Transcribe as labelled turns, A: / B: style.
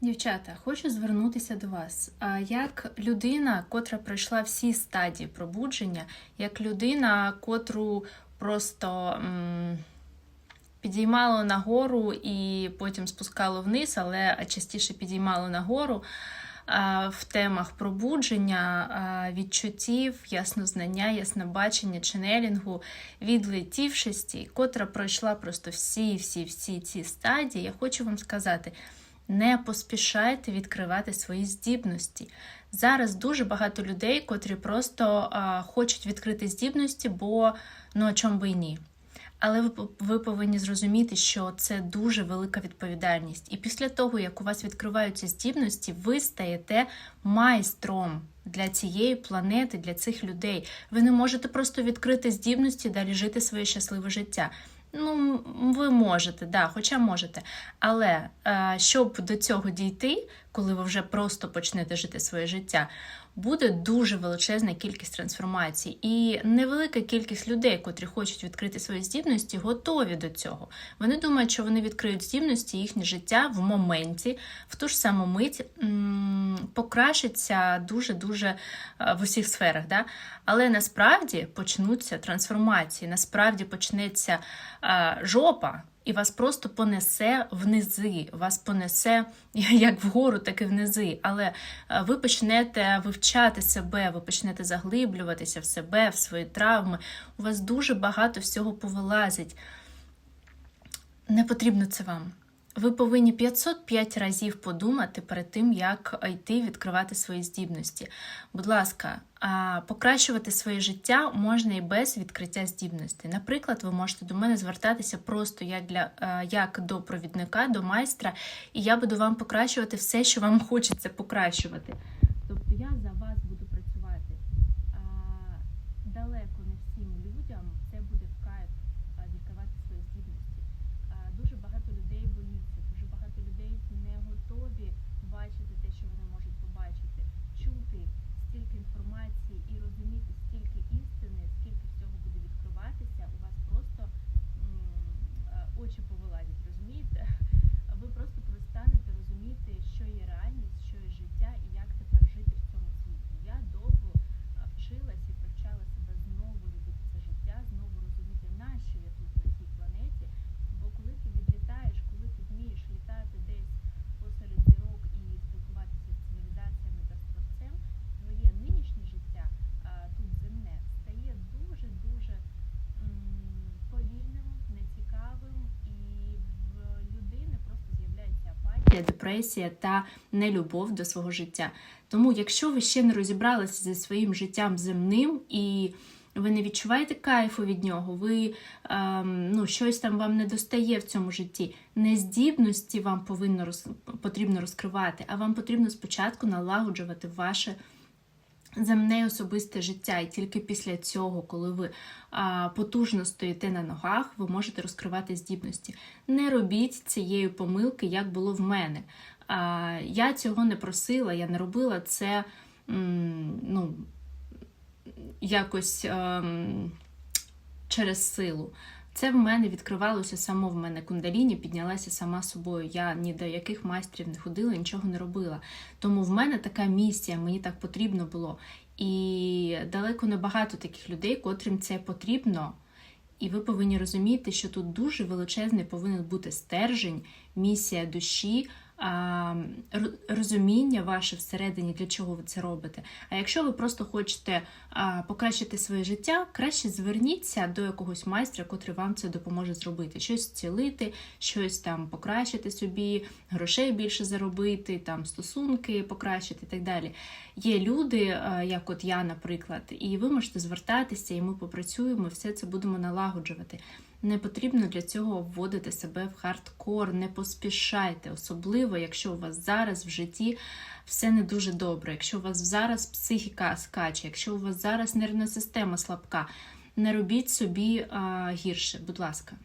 A: Дівчата, хочу звернутися до вас. Як людина, котра пройшла всі стадії пробудження, як людина, котру просто м, підіймало нагору і потім спускало вниз, але частіше підіймало нагору в темах пробудження, відчуттів, яснознання, яснобачення, ченелінгу, відлетівшості, котра пройшла просто всі-всі-всі ці стадії, я хочу вам сказати. Не поспішайте відкривати свої здібності. Зараз дуже багато людей, котрі просто а, хочуть відкрити здібності, бо ну а чому би і ні. Але ви, ви повинні зрозуміти, що це дуже велика відповідальність. І після того, як у вас відкриваються здібності, ви стаєте майстром для цієї планети, для цих людей. Ви не можете просто відкрити здібності, далі жити своє щасливе життя. Ну, ви можете, да, хоча можете. Але е, щоб до цього дійти, коли ви вже просто почнете жити своє життя, буде дуже величезна кількість трансформацій. І невелика кількість людей, котрі хочуть відкрити свої здібності, готові до цього. Вони думають, що вони відкриють здібності, їхнє життя в моменті, в ту ж саму мить м- покращиться дуже-дуже е, в усіх сферах. Да? Але насправді почнуться трансформації, насправді почнеться жопа. І вас просто понесе внизи, вас понесе як вгору, так і внизи. Але е, ви почнете вивчати себе, ви почнете заглиблюватися в себе, в свої травми. У вас дуже багато всього повилазить. Не потрібно це вам. Ви повинні 505 разів подумати перед тим, як йти відкривати свої здібності. Будь ласка, покращувати своє життя можна і без відкриття здібності. Наприклад, ви можете до мене звертатися просто як для як до провідника, до майстра, і я буду вам покращувати все, що вам хочеться покращувати. Тобто я за вас буду працювати. Далеко не всім людям це буде в кайф відкривати свої здібності. Дуже багато людей боїться, дуже багато людей не готові бачити те, що вони можуть побачити, чути стільки інформації і розуміти стільки істини, скільки всього буде відкриватися, у вас просто очі повилазять, розумієте? Ви просто перестанете розуміти, що є реальність, що є життя і як тепер жити в цьому світі. Я довго вчилась і привчала себе знову любити це життя, знову розуміти, нащо я тут на цій планеті. Бо коли ти відлітаєш, коли ти вмієш літати десь посеред зірок і спілкуватися з цивілізаціями та з творцем, твоє нинішнє життя а, тут земне стає дуже дуже повільним, нецікавим, і в людини просто з'являється депресія та нелюбов до свого життя. Тому, якщо ви ще не розібралися зі своїм життям земним і ви не відчуваєте кайфу від нього, ви ем, ну, щось там вам не достає в цьому житті. Нездібності вам повинно роз, потрібно розкривати, а вам потрібно спочатку налагоджувати ваше земне особисте життя. І тільки після цього, коли ви а, потужно стоїте на ногах, ви можете розкривати здібності. Не робіть цієї помилки, як було в мене. А, Я цього не просила, я не робила це. М, ну, якось ем, через силу. Це в мене відкривалося само в мене кундаліні, піднялася сама собою. Я ні до яких майстрів не ходила, нічого не робила. Тому в мене така місія, мені так потрібно було. І далеко не багато таких людей, котрим це потрібно. І ви повинні розуміти, що тут дуже величезний повинен бути стержень, місія душі розуміння ваше всередині, для чого ви це робите. А якщо ви просто хочете покращити своє життя, краще зверніться до якогось майстра, котрий вам це допоможе зробити. Щось зцілити, щось там покращити собі, грошей більше заробити, там стосунки покращити і так далі. Є люди, як от я, наприклад, і ви можете звертатися, і ми попрацюємо, все це будемо налагоджувати. Не потрібно для цього вводити себе в хардкор, не поспішайте, особливо, якщо у вас зараз в житті все не дуже добре, якщо у вас зараз психіка скаче, якщо у вас зараз нервна система слабка, не робіть собі а, гірше, будь ласка.